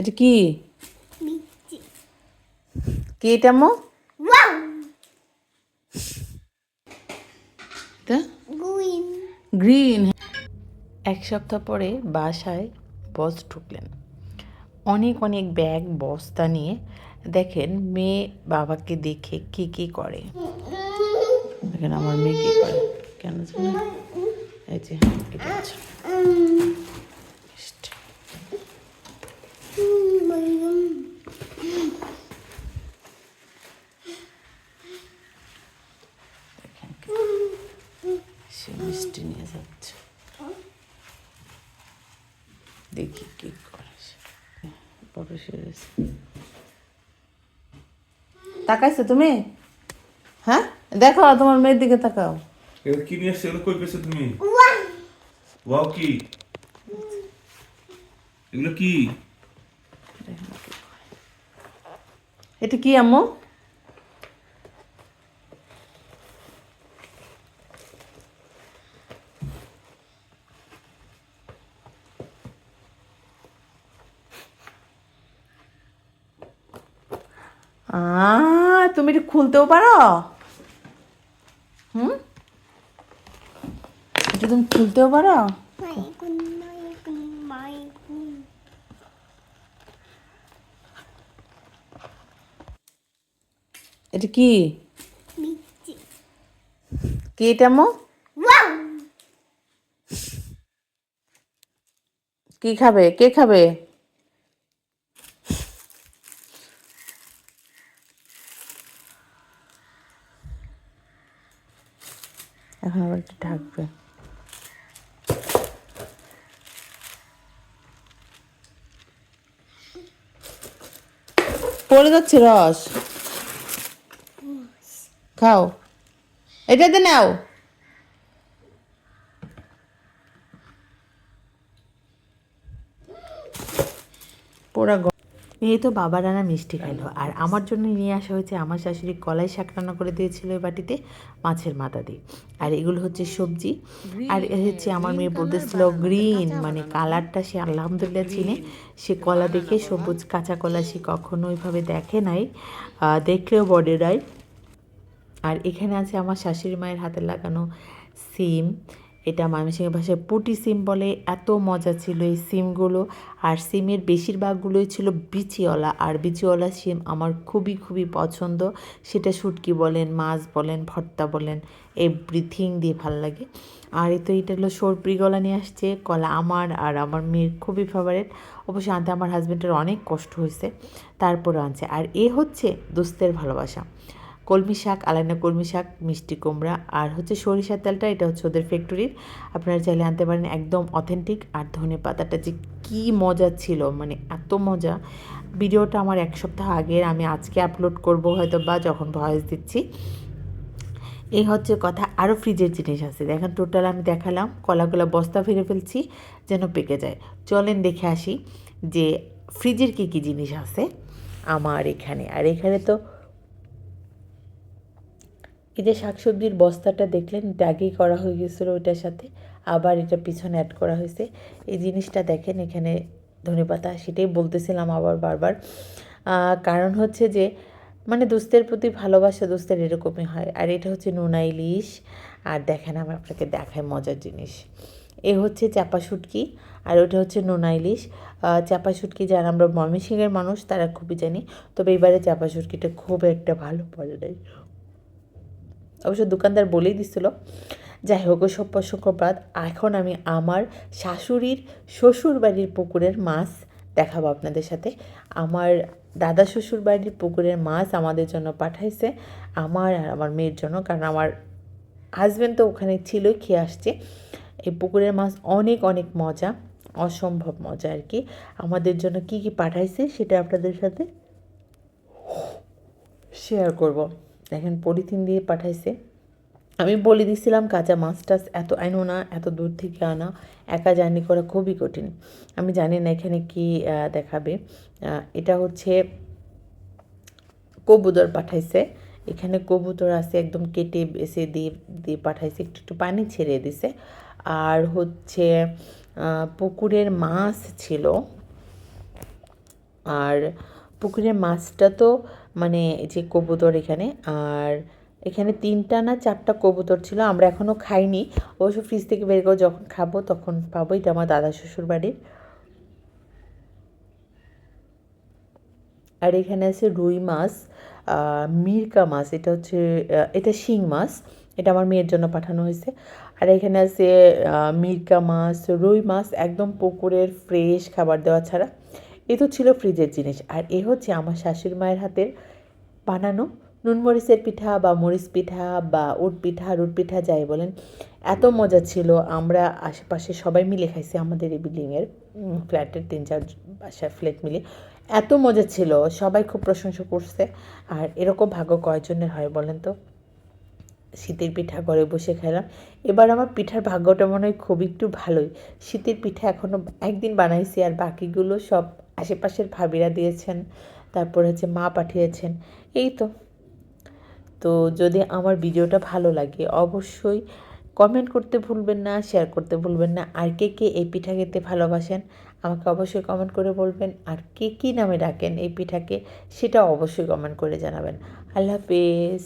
এটা কি? কি এটা মো গ্রিন গ্রিন এক সপ্তাহ পরে বাসায় বস ঢুকলেন। অনেক অনেক ব্যাগ বস্তা নিয়ে দেখেন মেয়ে বাবাকে দেখে কি কি করে। দেখেন আমার মেয়ে কি করে। কেন এই যে এটা হচ্ছে মিষ্টি। নিয়ে যাচ্ছে। দেখি কি করে সে। বড় সেরেছে তাকাইছো তুমি? হ্যাঁ? দেখো তোমার মেয়ের দিকে তাকাও। এগুলো কি নিয়ে এগুলো কই পেয়েছ তুমি? ওয়াও কি? এগুলো কি? এটা কি আম্মু? তুমি এটা খুলতেও পারো? হুম? এটা তুমি খুলতেও পারো? এটা কি? কি এটা ওয়াও কি খাবে? কে খাবে? এখন আবার একটু ঢাকবে। পড়ে যাচ্ছে রস? খাও। এটাতে নাও। পোড়া এই তো বাবা রান্না মিষ্টি খাইলো আর আমার জন্য নিয়ে আসা হয়েছে আমার শাশুড়ি কলাই শাক রান্না করে দিয়েছিল এই বাটিতে মাছের মাথা দিয়ে। আর এগুলো হচ্ছে সবজি। আর এ হচ্ছে আমার মেয়ে বলতেছিল গ্রিন মানে কালারটা সে আলহামদুলিল্লাহ চিনে। সে কলা দেখে সবুজ কাঁচা কলা সে কখনো ওইভাবে দেখে নাই। দেখলেও বডে নাই। আর এখানে আছে আমার শাশুড়ি মায়ের হাতে লাগানো সিম। এটা ময়মনসিংহের ভাষায় পুটি সিম বলে, এত মজা ছিল এই সিমগুলো। আর সিমের বেশিরভাগগুলোই ছিল বিচিওয়ালা আর বিচিওয়ালা সিম আমার খুবই খুবই পছন্দ। সেটা শুটকি বলেন, মাছ বলেন, ভর্তা বলেন এভরিথিং দিয়ে ভালো লাগে। আর এই তো এটা হলো সরপুরি গলা নিয়ে আসছে, কলা আমার আর আমার মেয়ের খুবই ফেভারেট অবশ্যই আনতে আমার হাজব্যান্ডের অনেক কষ্ট হয়েছে। তারপরে আনছে। আর এ হচ্ছে দোস্তের ভালোবাসা। কলমি শাক, আলাইনা কলমি শাক, মিষ্টি কুমড়া আর হচ্ছে সরিষার তেলটা, এটা হচ্ছে ওদের ফ্যাক্টরির আপনারা চাইলে আনতে পারেন একদম অথেন্টিক আর ধনে পাতাটা যে কী মজা ছিল মানে এত মজা। ভিডিওটা আমার এক সপ্তাহ আগের, আমি আজকে আপলোড করব হয়তো বা যখন ভয়েস দিচ্ছি। এই হচ্ছে কথা আরও ফ্রিজের জিনিস আছে। দেখেন টোটাল আমি দেখালাম কলাগুলো বস্তা ফিরে ফেলছি, যেন পেকে যায়। চলেন দেখে আসি যে ফ্রিজের কী কী জিনিস আছে আমার এখানে। আর এখানে তো এই যে শাকসবজির বস্তাটা দেখলেন এটা আগেই করা হয়ে গেছিল ওইটার সাথে, আবার এটা পিছনে অ্যাড করা হয়েছে। এই জিনিসটা দেখেন, এখানে ধনেপাতা সেটাই বলতেছিলাম আবার বারবার। কারণ হচ্ছে যে মানে দোস্তের প্রতি ভালোবাসা দোস্তের এরকমই হয়। আর এটা হচ্ছে নোনা ইলিশ। আর দেখেন, আমি আপনাকে দেখায় মজার জিনিস। এ হচ্ছে চাপা শুটকি, আর ওটা হচ্ছে নোনা ইলিশ। চাপা শুটকি যারা আমরা ময়মনসিংহের মানুষ, তারা খুবই জানি। তবে এবারে চাপা শুটকিটা খুব একটা ভালো পড়ে অবশ্য দোকানদার বলেই দিছিল, যাই হোক, ওসব শুক্রবাদ এখন আমি আমার শাশুড়ির শ্বশুর বাড়ির পুকুরের মাছ দেখাবো আপনাদের সাথে। আমার দাদা শ্বশুর বাড়ির পুকুরের মাছ আমাদের জন্য পাঠাইছে, আমার আর আমার মেয়ের জন্য, কারণ আমার হাজব্যান্ড তো ওখানে ছিলই খেয়ে আসছে। এই পুকুরের মাছ অনেক অনেক মজা, অসম্ভব মজা আর কি। আমাদের জন্য কি কি পাঠাইছে সেটা আপনাদের সাথে শেয়ার করব। দেখেন, পলিথিন দিয়ে পাঠাইছে। আমি বলে দিছিলাম, কাঁচা মাছ টাছ এত আনো না, এত দূর থেকে আনা। একা জার্নি করা খুবই কঠিন। আমি জানি না এখানে কি দেখাবে। এটা হচ্ছে কবুতর পাঠাইছে। এখানে কবুতর আছে একদম কেটে বেছে দিয়ে দিয়ে পাঠাইছে, একটু একটু পানি ছেড়ে দিছে। আর হচ্ছে পুকুরের মাছ ছিল। আর পুকুরের মাছটা তো মানে যে কবুতর এখানে, আর এখানে তিনটা না চারটা কবুতর ছিল, আমরা এখনও খাইনি। অবশ্য ফ্রিজ থেকে বের করে যখন খাব তখন পাবো, এটা আমার দাদা শ্বশুর বাড়ির। আর এখানে আছে রুই মাছ মিরকা মাছ, এটা হচ্ছে এটা শিং মাছ, এটা আমার মেয়ের জন্য পাঠানো হয়েছে। আর এখানে আছে মিরকা মাছ, রুই মাছ, একদম পুকুরের ফ্রেশ খাবার দেওয়া ছাড়া। এ তো ছিল ফ্রিজের জিনিস। আর এ হচ্ছে আমার শাশুড়ি মায়ের হাতের বানানো নুন মরিচের পিঠা বা মরিচ পিঠা বা উট পিঠা, রুট পিঠা, যাই বলেন। এত মজা ছিল। আমরা আশেপাশে সবাই মিলে খাইছি আমাদের এই বিল্ডিংয়ের ফ্ল্যাটের তিন চার বাসা ফ্ল্যাট মিলে। এত মজা ছিল। সবাই খুব প্রশংসা করছে। আর এরকম ভাগ্য কয়জনের হয় বলেন তো? শীতের পিঠা ঘরে বসে খেলাম এবার আমার পিঠার ভাগ্যটা মনে হয় খুব একটু ভালোই। শীতের পিঠা এখনও একদিন বানাইছি আর বাকিগুলো সব আশেপাশের ভাবিরা দিয়েছেন, তারপর হচ্ছে মা পাঠিয়েছেন। এই তো। তো যদি আমার ভিডিওটা ভালো লাগে, অবশ্যই কমেন্ট করতে ভুলবেন না শেয়ার করতে ভুলবেন না। আর কে কে এই পিঠা খেতে ভালোবাসেন, আমাকে অবশ্যই কমেন্ট করে বলবেন। আর কে কী নামে ডাকেন এই পিঠাকে সেটা অবশ্যই কমেন্ট করে জানাবেন। আল্লাহ হাফেজ।